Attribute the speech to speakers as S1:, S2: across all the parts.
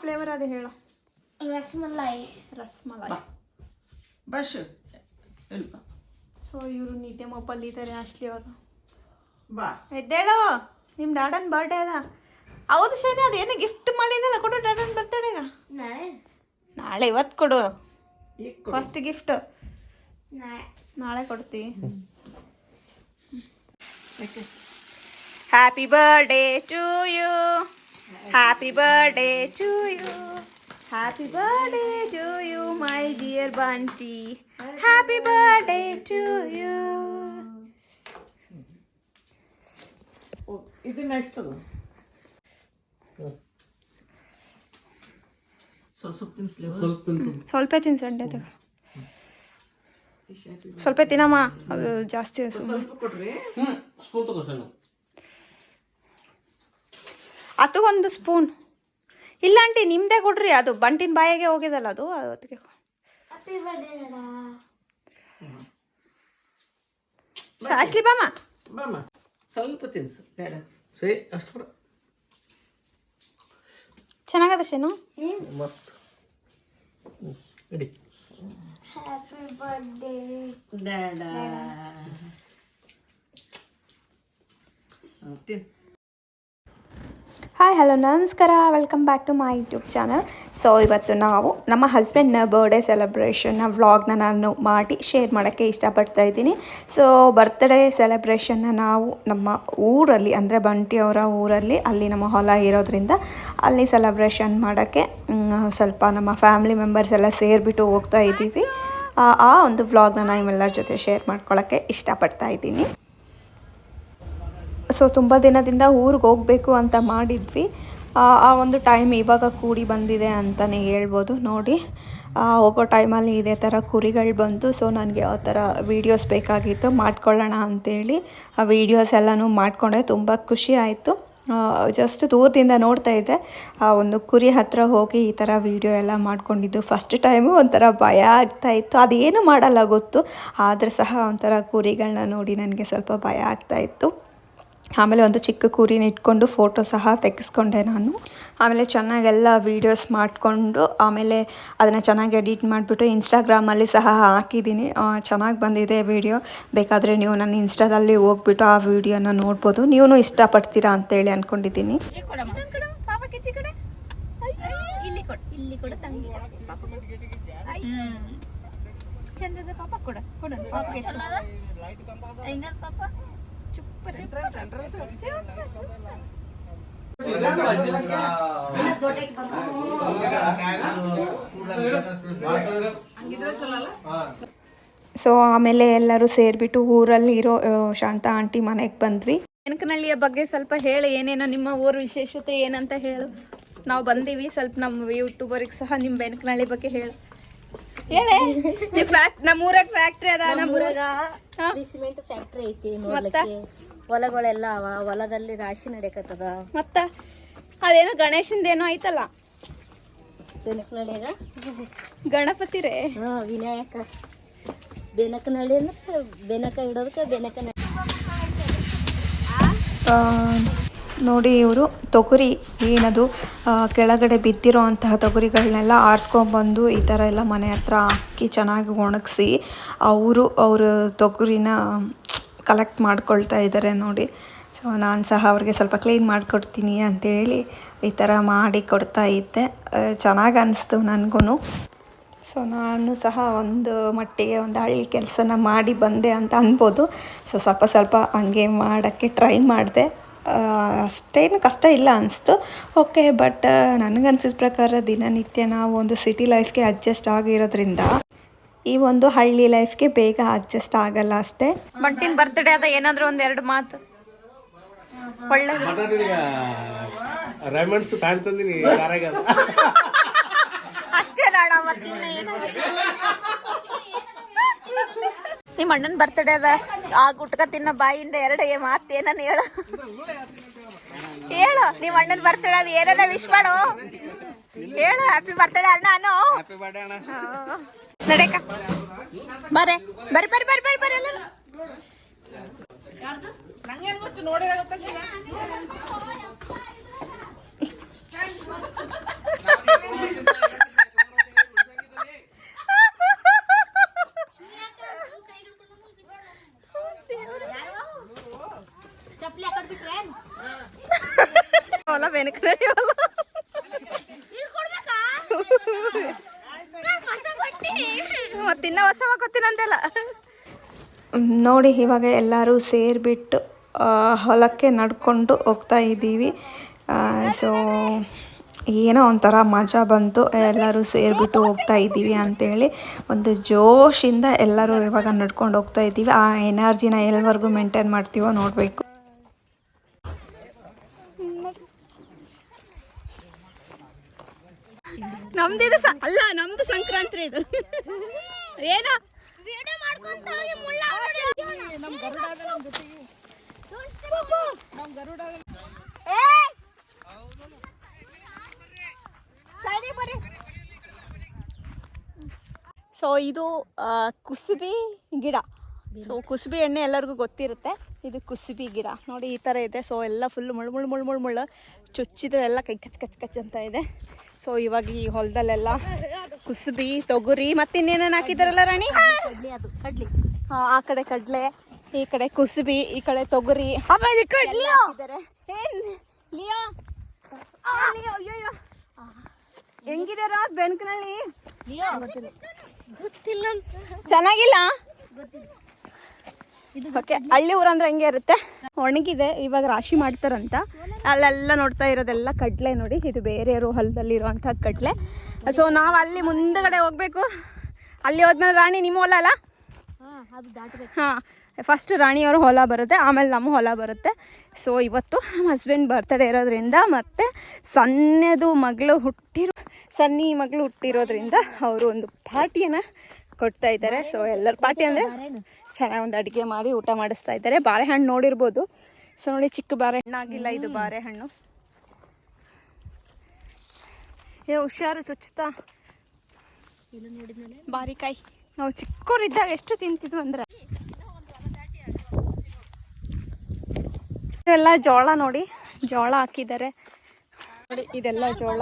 S1: Flavour ಅದು ಹೇಳು.
S2: Rasmalai
S1: rasmalai
S3: bus
S1: so ಇವರು ನಿದ್ದೆ ಮೊಬೈಲ್ ಇದ್ದಾರೆ ಅಶ್ಲಿ ಅವರು.
S3: ಬಾ.
S1: ಎದ್ದೇಳೋ. ನಿಮ್ಮ ಡಾಡನ್ ಬರ್ಡೇ ಅದ. ಹೌದು ಶನಿ ಅದೇನೋ ಗಿಫ್ಟ್ ಮಾಡಿದ್ದಲ್ಲ ಕೊಡು ಡಾಡನ್ ಬರ್ತಡೇಗ
S2: ನಾಳೆ?
S1: ನಾಳೆ ಇವತ್ತು ಕೊಡು. ಫಸ್ಟ್ ಗಿಫ್ಟ್
S2: ನಾಳೆ.
S1: ನಾಳೆ ಕೊಡ್ತೀವಿ? Happy birthday to you happy birthday to you happy birthday to you my dear Bunty happy birthday to you
S3: ಓ, ಇದನ್ನ ಎಷ್ಟು ತಗೋ ಸ್ವಲ್ಪ ಸ್ವಲ್ಪ ತಿನ್ಸ್ಲಿ
S4: ಸ್ವಲ್ಪ ತಿನ್ಸು
S1: ಸ್ವಲ್ಪ ತಿನ್ಸಂಡೆ ತಗೋ ಸ್ವಲ್ಪ ತಿನ್ನಮ್ಮ ಅದು ಜಾಸ್ತಿ ಸುಮ್ಮನೆ
S3: ಸ್ವಲ್ಪ ಕೊಡ್ರಿ
S4: ಹ್ಞೂ ಸ್ಪೂನ್ ತಗೋ ಸಣ್ಣ
S1: ಒಂದು ಸ್ಪೂನ್. ಇಲ್ಲ ಆಂಟಿ ನಿಮ್ಮದೇ ಕೊಡ್ರಿ ಅದು ಬಂಟಿನ ಬಾಯಿಗೆ ಹೋಗಿದಲ್ಲ ಅದು ಅದಕ್ಕೆ ಅಶ್ಲಿ ಬಾಮ
S3: ಸ್ವಲ್ಪ ತಿನ್ಸು ಬೇಡ.
S4: ಸರಿ ಅಷ್ಟು ಬಿಡ
S1: ಚೆನ್ನಾಗದ ಶೇನು?
S4: ಮಸ್ತ್. ಇಡಿ.
S2: ಹ್ಯಾಪಿ ಬರ್ಡೇ
S3: ಬೇಡ. ಹ್ಮ್, ತಿನ್.
S1: ಹಾಯ್ ಹಲೋ ನಮಸ್ಕಾರ. Welcome back to my YouTube channel so ಇವತ್ತು ನಾವು ನಮ್ಮ ಹಸ್ಬೆಂಡ್ನ ಬರ್ಡೇ ಸೆಲೆಬ್ರೇಷನ್ನ ವ್ಲಾಗ್ನ ನಾನು ಮಾಡಿ ಶೇರ್ ಮಾಡೋಕ್ಕೆ ಇಷ್ಟಪಡ್ತಾ ಇದ್ದೀನಿ. ಸೊ ಬರ್ತ್ಡೇ ಸೆಲೆಬ್ರೇಷನ್ನ ನಾವು ನಮ್ಮ ಊರಲ್ಲಿ, ಅಂದರೆ ಬಂಟಿಯವರ ಊರಲ್ಲಿ, ಅಲ್ಲಿ ನಮ್ಮ ಹೊಲ ಇರೋದ್ರಿಂದ ಅಲ್ಲಿ ಸೆಲೆಬ್ರೇಷನ್ ಮಾಡೋಕ್ಕೆ ಸ್ವಲ್ಪ ನಮ್ಮ ಫ್ಯಾಮಿಲಿ ಮೆಂಬರ್ಸ್ ಎಲ್ಲ ಸೇರಿಬಿಟ್ಟು ಹೋಗ್ತಾ ಇದ್ದೀವಿ. ಆ ಒಂದು ವ್ಲಾಗ್ನ ನಾನು ಎಲ್ಲರ ಜೊತೆ ಶೇರ್ ಮಾಡ್ಕೊಳ್ಳೋಕ್ಕೆ ಇಷ್ಟಪಡ್ತಾ ಇದ್ದೀನಿ. ಸೊ ತುಂಬ ದಿನದಿಂದ ಊರಿಗೆ ಹೋಗಬೇಕು ಅಂತ ಮಾಡಿದ್ವಿ. ಆ ಒಂದು ಟೈಮ್ ಇವಾಗ ಕೂಡಿ ಬಂದಿದೆ ಅಂತಲೇ ಹೇಳ್ಬೋದು. ನೋಡಿ ಹೋಗೋ ಟೈಮಲ್ಲಿ ಇದೇ ಥರ ಕುರಿಗಳು ಬಂತು ಸೊ ನನಗೆ ಆ ಥರ ವೀಡಿಯೋಸ್ ಬೇಕಾಗಿತ್ತು. ಮಾಡ್ಕೊಳ್ಳೋಣ ಅಂತೇಳಿ ಆ ವೀಡಿಯೋಸ್ ಎಲ್ಲನೂ ಮಾಡಿಕೊಂಡೆ. ತುಂಬ ಖುಷಿ ಆಯಿತು. ಜಸ್ಟ್ ದೂರದಿಂದ ನೋಡ್ತಾ ಇದ್ದೆ. ಆ ಒಂದು ಕುರಿ ಹತ್ರ ಹೋಗಿ ಈ ಥರ ವೀಡಿಯೋ ಎಲ್ಲ ಮಾಡ್ಕೊಂಡಿದ್ದು. ಫಸ್ಟ್ ಟೈಮು ಒಂಥರ ಭಯ ಆಗ್ತಾ ಇತ್ತು. ಅದೇನು ಮಾಡಲ್ಲ ಗೊತ್ತು. ಆದರೂ ಸಹ ಒಂಥರ ಕುರಿಗಳನ್ನ ನೋಡಿ ನನಗೆ ಸ್ವಲ್ಪ ಭಯ ಆಗ್ತಾ ಇತ್ತು. ಆಮೇಲೆ ಒಂದು ಚಿಕ್ಕ ಕೂರಿನ ಇಟ್ಕೊಂಡು ಫೋಟೋ ಸಹ ತೆಗೆಸ್ಕೊಂಡೆ ನಾನು. ಆಮೇಲೆ ಚೆನ್ನಾಗೆಲ್ಲ ವೀಡಿಯೋಸ್ ಮಾಡಿಕೊಂಡು ಆಮೇಲೆ ಅದನ್ನು ಚೆನ್ನಾಗಿ ಎಡಿಟ್ ಮಾಡಿಬಿಟ್ಟು ಇನ್ಸ್ಟಾಗ್ರಾಮಲ್ಲಿ ಸಹ ಹಾಕಿದ್ದೀನಿ. ಚೆನ್ನಾಗಿ ಬಂದಿದೆ ವಿಡಿಯೋ ಬೇಕಾದರೆ ನೀವು ನನ್ನ ಇನ್ಸ್ಟಾದಲ್ಲಿ ಹೋಗ್ಬಿಟ್ಟು ಆ ವಿಡಿಯೋನ ನೋಡ್ಬೋದು. ನೀವು ಇಷ್ಟಪಡ್ತೀರಾ ಅಂತೇಳಿ ಅಂದ್ಕೊಂಡಿದ್ದೀನಿ ಚಂದದ ಪಾಪ ಕೊಡ ಕೊಡ ಸೊ ಆಮೇಲೆ ಎಲ್ಲರೂ ಸೇರಿಬಿಟ್ಟು ಊರಲ್ಲಿ ಇರೋ ಶಾಂತ ಆಂಟಿ ಮನೆಗೆ ಬಂದ್ವಿ. ಬೆನಕನಹಳ್ಳಿಯ ಬಗ್ಗೆ ಸ್ವಲ್ಪ ಹೇಳಿ ಏನೇನೋ ನಿಮ್ಮ ಊರು ವಿಶೇಷತೆ ಏನಂತ ಹೇಳು. ನಾವು ಬಂದೀವಿ ಸ್ವಲ್ಪ ನಮ್ಮ ಯೂಟ್ಯೂಬರಿಗೆ ಸಹ ನಿಮ್ಮ ಬೆನಕನಹಳ್ಳಿ ಬಗ್ಗೆ ಹೇಳು. ಹೇಳೆ? ನಿಮ್ಮ ಫ್ಯಾಕ್ಟ್ ನಮ್ಮ ಊರಾಗ ಫ್ಯಾಕ್ಟ್ರಿ ಅದ ನಮ್ಮೂರಾಗ
S2: ಸಿಮೆಂಟ್ ಫ್ಯಾಕ್ಟ್ರಿ ಐತಿ ನೋಡ್ಲಿಕ್ಕೆ. ಹೊಲಗಳೆಲ್ಲ ಅವ ಹೊಲದಲ್ಲಿ ರಾಶಿ ನಡೆಯಕತ್ತದ.
S1: ಮತ್ತ? ಅದೇನೋ ಗಣೇಶಂದೇನೋ ಐತಲ್ಲ?
S2: ಬೆನಕನಳ್ಳಿಯಾಗ
S1: ಗಣಪತಿ ರೇ?
S2: ಹಾ ವಿನಾಯಕ. ಬೆನಕನಳ್ಳಿ ಅಂದ್ರೆ ಬೆನಕ ಇಡೋದಕ್ಕೆ ಬೆನಕನಳ್ಳಿ
S1: ಆ, ನೋಡಿ ಇವರು ತೊಗರಿ ಏನದು ಕೆಳಗಡೆ ಬಿದ್ದಿರೋ ಅಂತಹ ತೊಗರಿಗಳನ್ನೆಲ್ಲ ಆರಿಸ್ಕೊಂಬಂದು ಈ ಥರ ಎಲ್ಲ ಮನೆ ಹತ್ರ ಹಾಕಿ ಚೆನ್ನಾಗಿ ಒಣಗಿಸಿ ಅವರು ಅವರ ತೊಗರಿನ ಕಲೆಕ್ಟ್ ಮಾಡ್ಕೊಳ್ತಾ ಇದ್ದಾರೆ ನೋಡಿ. ಸೊ ನಾನು ಸಹ ಅವ್ರಿಗೆ ಸ್ವಲ್ಪ ಕ್ಲೀನ್ ಮಾಡಿಕೊಡ್ತೀನಿ ಅಂಥೇಳಿ ಈ ಥರ ಮಾಡಿ ಕೊಡ್ತಾ ಇದ್ದೆ. ಚೆನ್ನಾಗಿ ಅನಿಸ್ತು ನನಗೂ ಸೊ ನಾನು ಸಹ ಒಂದು ಮಟ್ಟಿಗೆ ಒಂದು ಹಳ್ಳಿ ಕೆಲಸನ ಮಾಡಿ ಬಂದೆ ಅಂತ ಅನ್ಬೋದು. ಸೊ ಸ್ವಲ್ಪ ಸ್ವಲ್ಪ ಹಂಗೆ ಮಾಡೋಕ್ಕೆ ಟ್ರೈ ಮಾಡಿದೆ. ಅಷ್ಟೇನು ಕಷ್ಟ ಇಲ್ಲ ಅನಿಸ್ತು. ಓಕೆ ಬಟ್ ನನಗನ್ಸಿದ ಪ್ರಕಾರ ದಿನನಿತ್ಯ ನಾವು ಒಂದು ಸಿಟಿ ಲೈಫ್ಗೆ ಅಡ್ಜಸ್ಟ್ ಆಗಿರೋದ್ರಿಂದ ಈ ಒಂದು ಹಳ್ಳಿ ಲೈಫ್ಗೆ ಬೇಗ ಅಡ್ಜಸ್ಟ್ ಆಗಲ್ಲ ಅಷ್ಟೇ. ಬಂಟಿನ ಬರ್ತ್ಡೇ ಅದ ಏನಾದರೂ ಒಂದು ಎರಡು ಮಾತು. ಒಳ್ಳೆ ಅಷ್ಟೇ ನಾಡ ಮತ್ತಿನ್ನ ನಿಮ್ಮ ಅಣ್ಣನ ಬರ್ತಡೇ ಅದ ಆ ಗುಟ್ಕ ತಿನ್ನ ಬಾಯಿಂದ ಎರಡು ಮಾತು ಏನನ್ನ ಹೇಳು? ಹೇಳು ನಿಮ್ಮ ಅಣ್ಣನ ಬರ್ತಡೇ ಅದು ಏನನ್ನ ವಿಶ್ ಮಾಡು. ಹೇಳು ಹ್ಯಾಪಿ ಬರ್ತಡೆ ಅಣ್ಣ ಅನ್ನು. ನಡೆಕ ಬರ್ರೆ ಬರ್ರಿ ಬರ್ರಿ ಬರ್ರಿ ಬರ್ರಿ ಬರ್ರಿ ಎಲ್ಲರೂ. ನಡೆಯವಲ್ಲ ಮತ್ತಿನ್ನ ಹೊಸ ಗೊತ್ತಿನಂತೆಲ್ಲ ನೋಡಿ ಇವಾಗ ಎಲ್ಲರೂ ಸೇರಿಬಿಟ್ಟು ಹೊಲಕ್ಕೆ ನಡ್ಕೊಂಡು ಹೋಗ್ತಾ ಇದ್ದೀವಿ. ಸೊ ಏನೋ ಒಂಥರ ಮಜಾ ಬಂತು. ಎಲ್ಲರೂ ಸೇರಿಬಿಟ್ಟು ಹೋಗ್ತಾ ಇದ್ದೀವಿ ಅಂತೇಳಿ ಒಂದು ಜೋಶಿಂದ ಎಲ್ಲರೂ ಇವಾಗ ನಡ್ಕೊಂಡು ಹೋಗ್ತಾ ಇದ್ದೀವಿ. ಆ ಎನರ್ಜಿನ ಎಲ್ಲಿವರೆಗೂ ಮೇಂಟೈನ್ ಮಾಡ್ತೀವೋ ನೋಡಬೇಕು. ನಮ್ದಿದು ಅಲ್ಲ ನಮ್ದು ಸಂಕ್ರಾಂತಿ ಇದು. ಏನ? ಸೊ ಇದು ಕುಸುಬಿ ಗಿಡ. ಸೊ ಕುಸುಬಿ ಎಣ್ಣೆ ಎಲ್ಲರಿಗೂ ಗೊತ್ತಿರುತ್ತೆ. ಇದು ಕುಸುಬಿ ಗಿಡ. ನೋಡಿ ಈ ಥರ ಇದೆ. ಸೊ ಎಲ್ಲ ಫುಲ್ ಮುಳ್ಳು ಮುಳ್ಳು ಮುಳ್ಳು ಮುಳ್ಳು ಮುಳ್ಳು ಚುಚ್ಚಿದ್ರೆ ಎಲ್ಲ ಕೈ ಕಚ್ ಕಚ್ ಕಚ್ ಅಂತ ಇದೆ. ಸೊ ಇವಾಗ ಈ ಹೊಲದಲ್ಲೆಲ್ಲ ಕುಸುಬಿ ತೊಗರಿ ಮತ್ತೆ ಇನ್ನೇನೇನು ಹಾಕಿದಾರಲ್ಲ ರಾಣಿ? ಹಾಂ ಆ ಕಡೆ ಕಡಲೆ ಈ ಕಡೆ ಕುಸುಬಿ ಈ ಕಡೆ ತೊಗರಿ. ಬೆಂಕ್ನಲ್ಲಿ. ಹೆಂಗಿದಾರ ಬೆನ್ಕನಲ್ಲಿ? ಚೆನ್ನಾಗಿಲ್ಲ? ಓಕೆ ಹಳ್ಳಿ ಊರಂದ್ರೆ ಹೆಂಗೆ ಇರುತ್ತೆ? ಒಣಗಿದೆ ಇವಾಗ ರಾಶಿ ಮಾಡ್ತಾರಂತ. ಅಲ್ಲೆಲ್ಲ ನೋಡ್ತಾ ಇರೋದೆಲ್ಲ ಕಡಲೆ ನೋಡಿ ಇದು ಬೇರೆಯವರು ಹೊಲದಲ್ಲಿ ಇರುವಂತಹ ಕಡಲೆ. ಸೊ ನಾವು ಅಲ್ಲಿ ಮುಂದಗಡೆ ಹೋಗ್ಬೇಕು. ಅಲ್ಲಿ ಹೋದ್ಮೇಲೆ ರಾಣಿ ನಿಮ್ಮ ಹೊಲ ಅಲ್ಲ? ಹಾಂ ಫಸ್ಟ್ ರಾಣಿಯವರು ಹೊಲ ಬರುತ್ತೆ ಆಮೇಲೆ ನಮ್ಮ ಹೊಲ ಬರುತ್ತೆ. ಸೊ ಇವತ್ತು ನಮ್ಮ ಹಸ್ಬೆಂಡ್ ಬರ್ತಡೇ ಇರೋದ್ರಿಂದ ಮತ್ತು ಸಣ್ಣದು ಮಗಳು ಹುಟ್ಟಿರೋ ಸನ್ನಿ ಮಗಳು ಹುಟ್ಟಿರೋದ್ರಿಂದ ಅವರು ಒಂದು ಪಾರ್ಟಿಯನ್ನು ಕೊಡ್ತಾ ಇದ್ದಾರೆ. ಸೊ ಎಲ್ಲರ ಪಾರ್ಟಿ ಅಂದರೆ? ಚೆನ್ನಾಗಿ ಒಂದು ಅಡುಗೆ ಮಾಡಿ ಊಟ ಮಾಡಿಸ್ತಾ ಇದ್ದಾರೆ. ಬಾಳೆಹಣ್ಣು ನೋಡಿರ್ಬೋದು. ಸೊ ನೋಡಿ ಚಿಕ್ಕ ಬಾರೆಹಣ್ಣು ಆಗಿಲ್ಲ ಇದು ಬಾರೆಹಣ್ಣು ಏ ಹುಷಾರು ಚುಚ್ಚುತ್ತಾ? ಬಾರಿಕಾಯಿ. ನಾವು ಚಿಕ್ಕವರಿದ್ದಾಗ ಎಷ್ಟು ತಿಂತಿದ್ವು ಅಂದ್ರೆ? ಇದೆಲ್ಲ ಜೋಳ ನೋಡಿ. ಜೋಳ ಹಾಕಿದ್ದಾರೆ. ನೋಡಿ ಇದೆಲ್ಲ ಜೋಳ.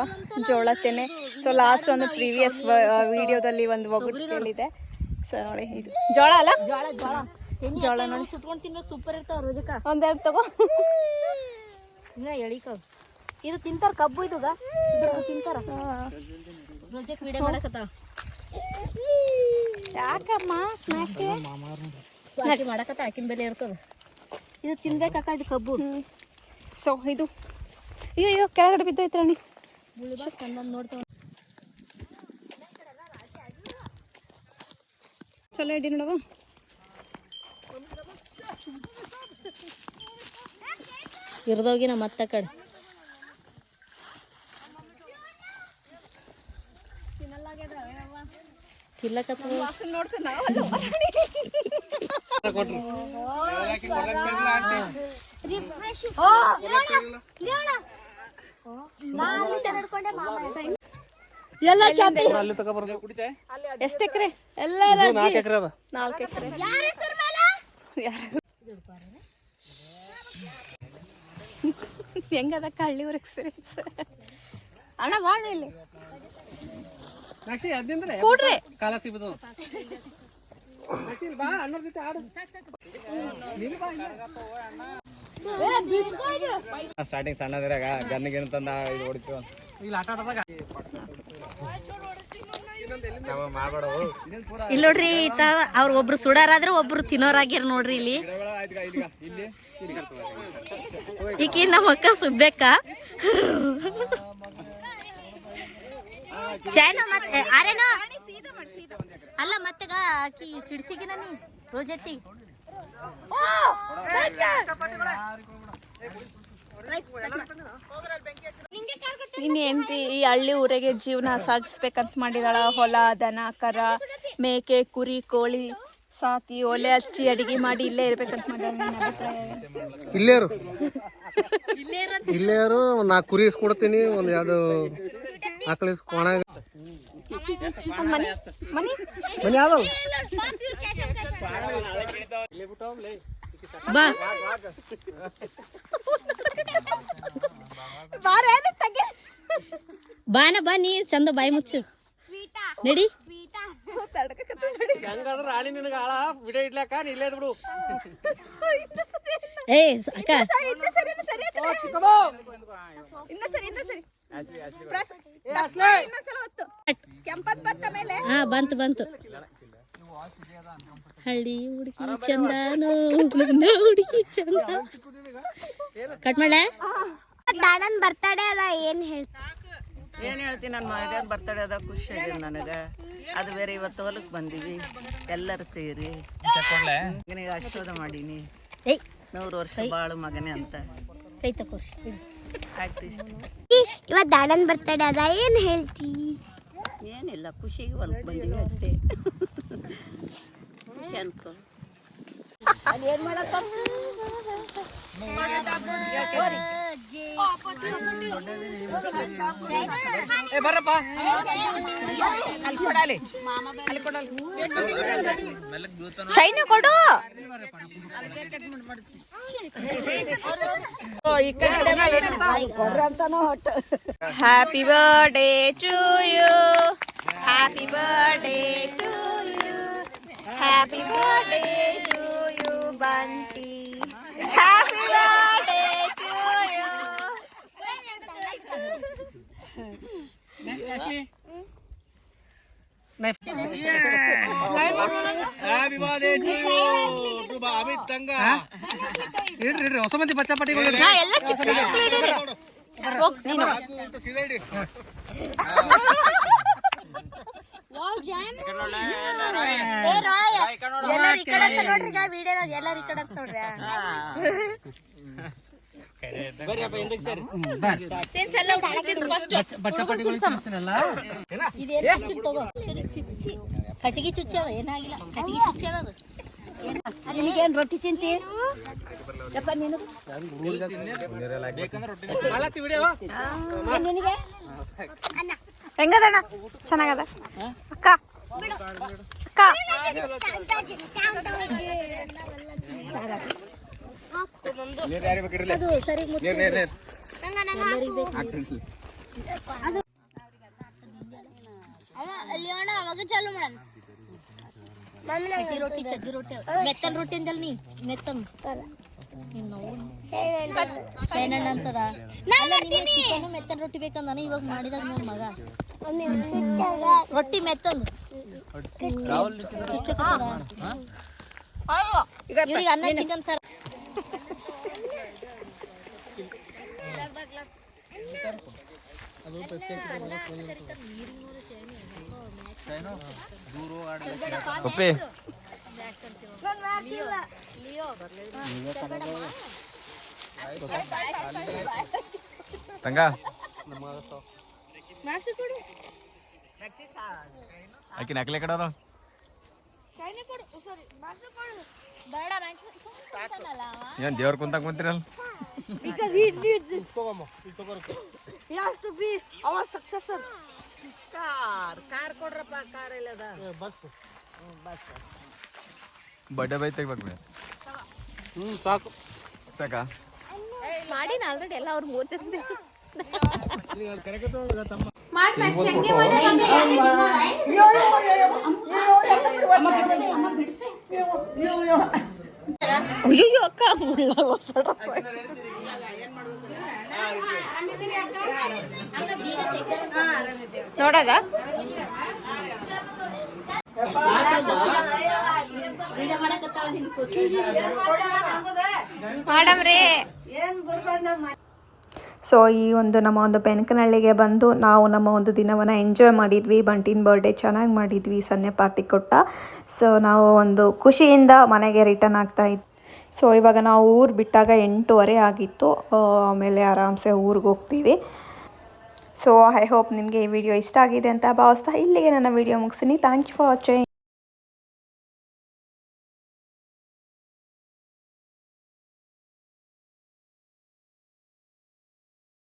S1: ಜೋಳ ತೆನೆ. ಸೊ ಲಾಸ್ಟ್ ಒಂದು ಪ್ರೀವಿಯಸ್ ವಿಡಿಯೋದಲ್ಲಿ ಒಂದು ಸೊ ನೋಡಿ ಇದು ಜೋಳ ಅಲ್ಲ?
S2: ಜೋಳ ಜೋಳ.
S1: ಜೋಳ ನೋಡಿ.
S2: ಸುಟ್ಕೊಂಡು ತಿನ್ಬೇಕು ಸೂಪರ್ ಇರ್ತಾವ ರೋಜಕ
S1: ಒಂದೆರಡು ತಗೋ.
S2: ಇನ್ನ ಎಳಿಕ ಇದು ತಿಂತಾರ ಕಬ್ಬು ಇದುಗ? ಇದ್ರದ್ದು ತಿಂತಾರ? ರೋಜಕ್ ವಿಡಿಯೋ ಮಾಡಕತ್ತಾವ
S1: ಯಾಕಮ್ಮ?
S2: ಸ್ನಾಕ್ಸ್ ಮಾಡಕತ್ತ ಆಕಿನ ಬೆಲೆ ಇರ್ತದ. ಇದು ತಿನ್ಬೇಕಕ್ಕ ಇದು ಕಬ್ಬು.
S1: ಸೊ ಇದು ಅಯ್ಯೋ ಅಯ್ಯೋ ಕೆಳಗಡೆ
S2: ಬಿದ್ದೈತ್ರಣಿ ನೋಡ್ತಾವ.
S1: ಚಲೋ ಇಡಿ ನೋಡವ
S2: ಇರ್ದೋಗಿ ನಮ್ಮ ಅತ್ತ ಕಡೆ ತಿಲ್ಲಕತ್ತ
S1: ಎಲ್ಲ ಚಾಪಿ
S4: ಅಲ್ಲಿ ತಗೊಬರ್ದು. ಕುಡಿತೆ?
S1: ಎಷ್ಟು ಎಕರೆ? ಎಲ್ಲ
S4: ನಾಲ್ಕು ಎಕರೆ ಅದ.
S1: ನಾಲ್ಕು ಎಕರೆ. ಹೆಂಗದಕ್ಕ ಹಳ್ಳಿಯವ್ರ ಎಕ್ಸ್ಪೀರಿಯನ್ಸ್ ಅಣ್ಣ ಬಾಳ ಇಲ್ಲಿ. ಕೂಡ್ರಿ.
S4: ಕಾಲ ಇಲ್ಲಿ ಬಾ ಅಣ್ಣರ ಜೊತೆ ಆಡು.
S5: ಸ್ಟಾರ್ಟಿಂಗ್ ಸಣ್ಣದ್ರಾಗ ಗನ್ನಿಗೆ ತಂದ ಇದು ಹೊಡಿತೀವಿ
S4: ಇಲ್ಲಿ ಆಟ ಆಡದಾಗ.
S2: ಇಲ್ಲಿ ನೋಡ್ರಿ ಈತ ಅವ್ರ ಒಬ್ರು ಸುಡಾರಾದ್ರೆ ಒಬ್ರು ತಿನ್ನೋರಾಗ್ಯಾರ ನೋಡ್ರಿ ಇಲ್ಲಿ. ಈಕಿ ನಮ್ಮ ಅಕ್ಕ ಸುಬ್ಬೇಕ ಮತ್ತೆ ಆರೇನ ಅಲ್ಲ ಮತ್ತೆಗ ಆಕಿ ಚಿಡ್ಸಿಗಿನ ನೀ ರೋಜೆತ್ತಿ.
S1: ನಿನ್ನ ಹೆಂಡತಿ ಈ ಹಳ್ಳಿ ಊರಿಗೆ ಜೀವನ ಸಾಗಿಸ್ಬೇಕಂತ ಮಾಡಿದಾಳ. ಹೊಲ ದನ ಕರ ಮೇಕೆ ಕುರಿ ಕೋಳಿ ಸಾಕಿ ಒಲೆ ಹಚ್ಚಿ ಅಡಿಗೆ ಮಾಡಿ ಇಲ್ಲೇ ಇರ್ಬೇಕಂತ ಮಾಡಿದ್ರು ನಿನ್ನ ಅಭಿಪ್ರಾಯ.
S4: ಇಲ್ಲೇರು ಇಲ್ಲೇರು ಒಂದು ನಾಲ್ಕು ಕುರಿ ಇಸ್ಕೊಡ್ತೀನಿ ಒಂದು ಎರಡು ಆಕಳ ಇಸ್ಕೊಣ
S1: ಮನಿ ಮನಿ
S4: ಮನೆ ಯಾವ್ದವು
S2: ಬಾ. ಬಾನ ಬಾ ನೀ ಚಂದ ಬಾಯಿ ಮುಚ್ಚು. ನಡಿ. ಏ ಅಕ್ಕ. ಹಾ ಬಂತು ಬಂತು. ಹಳ್ಳಿ ಹುಡುಗಿ ಚಂದಾನೋ ಹುಡುಗಿ ಚಂದ. ಕಟ್ ಮಾಡ
S6: ದಾಡನ್ ಬರ್ತಡೇ ಅದ ಏನ್ ಹೇಳ್ತ?
S3: ಏನ್ ಹೇಳ್ತೀನಿ ನನ್ನ ಮಗನ ಬರ್ತಡೇ ಅದ ಖುಷಿ ಆಗಿದೆ ನನಗೆ. ಅದು ಬೇರೆ ಇವತ್ತು ಹೊಲಕ್ಕೆ ಬಂದೀವಿ. ಎಲ್ಲರೂ ಸೇರಿ. ಮಗನಿಗೆ ಆಶೀರ್ವಾದ ಮಾಡೀನಿ. ನೂರು ವರ್ಷ ಬಾಳು ಮಗನೇ ಅಂತ.
S2: ಕೈ ತಕೋ.
S3: ಆಯ್ತು ಇಷ್ಟ.
S6: ಇವತ್ ದಾಡನ್ ಬರ್ತಡೇ ಅದ ಏನ್ ಹೇಳ್ತಿ?
S3: ಏನಿಲ್ಲ ಖುಷಿಗೆ ಹೊಲಕ್ಕೆ ಬಂದೀವಿ ಅಷ್ಟೇ. ಖುಷಿ ಅನ್ಕೋ.
S4: ಏ ಬರ್ರಪ್ಪ
S1: ಶೈನು ಕೊಡು happy birthday to you happy birthday to you happy birthday to you Bunty happy birthday to you
S4: ಇಡ್ರಿ ಇಡ್ರಿ ಹೊಸ ಮಂದಿ ಬಚ್ಚ ಪಟ್ಟಿ
S1: ಹಾ ಎಲ್ಲ ಹೋಗ್ ನೀನು
S2: ಈ ಕಡೆ ಅಂತ ನೋಡ್ರಿ ಈಗ ವಿಡಿಯೋದಾಗ ಎಲ್ಲಾರು ಈ ಕಡೆ ಅಂತ ನೋಡ್ರಿ.
S4: ಬಚ್ಚ ಪಟ್ಟಿ
S2: ಇದೇನ್ ಚುಚ್ಚಿ ತಗೋ? ಚುಚ್ಚಿ. ಕಟ್ಟಿಗೆ ಚುಚ್ಚಿ ಏನಾಗಿಲ್ಲ. ಕಟ್ಟಿಗೆ ಚುಚ್ಚಿ ಅದ. ನಿನಗೇನ್ ರೊಟ್ಟಿ ತಿಂತಿ? ಯಪ್ಪ ನೀನು? ನಿನಗೆ?
S1: ಹೆಂಗದಣ್ಣ? ಚೆನ್ನಾಗದ? ಅಕ್ಕ? ಅಕ್ಕ?
S6: ಚಾಲು ಮಾಡೋಣ
S2: ರೊಟ್ಟಿ ಚಜ್ಜಿ ರೊಟ್ಟಿ ಮೆತ್ತನ್ ರೊಟ್ಟಿ ಅಂದಲ್ ನೀ ಮೆತ್ತನ್. ಶೈನಣ್ಣ ಅಂತದ ಚಿಕನ್ ಮೆತ್ತನ್ ರೊಟ್ಟಿ ಬೇಕಂದ ಇವಾಗ ಮಾಡಿದಾಗ ನನ್ನ ಮಗ ರೊಟ್ಟಿ ಮೆತ್ತಂದು ಇವ್ರಿಗೆ ಅನ್ನ ಚಿಕನ್ ಸರ್
S5: ಉಪ್ಪಿ ತಂಗ. ಆಕಿ ನಕಲಿ ಕಡೆ ಅದ ಏನ್ ದೇವ್ರ ಕುಂತ ಕುಂತಿರಲ್ಲ
S3: ಕಾರ್ ಕಾರ್ ಕೊಡ್ರಪ್ಪ ಕಾರ್ ಎಲ್ಲದ ಬಸ್. ಬಸ್.
S5: ಬಡ್ಡೆ ಬೈ ತೆಗ್ಬೇಕು
S4: ಹ್ಮ್ ಸಾಕು.
S5: ಸಾಕಾ?
S2: ಮಾಡಿನ ಆಲ್ರೆಡಿ ಎಲ್ಲ ಅವ್ರು ಮೂರ್ ಜನ
S1: ಅಯ್ಯೋ ಅಕ್ಕ ಮುಳ್ಳ ನೋಡದ? ಸೊ ಈ ಒಂದು ನಮ್ಮ ಒಂದು ಬೆನಕನಹಳ್ಳಿಗೆ ಬಂದು ನಾವು ನಮ್ಮ ಒಂದು ದಿನವನ್ನು ಎಂಜಾಯ್ ಮಾಡಿದ್ವಿ. ಬಂಟಿನ ಬರ್ಡೇ ಚೆನ್ನಾಗಿ ಮಾಡಿದ್ವಿ. ಸನ್ನೆ ಪಾರ್ಟಿ ಕೊಟ್ಟ. ಸೊ ನಾವು ಒಂದು ಖುಷಿಯಿಂದ ಮನೆಗೆ ರಿಟರ್ನ್ ಆಗ್ತಾ ಇತ್ತು ಸೊ ಇವಾಗ ನಾವು ಊರು ಬಿಟ್ಟಾಗ ಎಂಟೂವರೆ ಆಗಿತ್ತು. ಆಮೇಲೆ ಆರಾಮ್ಸೆ ಊರಿಗೆ ಹೋಗ್ತೀವಿ. ಸೊ ಐ ಹೋಪ್ ನಿಮಗೆ ಈ ವಿಡಿಯೋ ಇಷ್ಟ ಆಗಿದೆ ಅಂತ ಭಾವಿಸ್ತಾ ಇಲ್ಲಿಗೆ ನನ್ನ ವಿಡಿಯೋ ಮುಗಿಸ್ತೀನಿ. Thank you for watching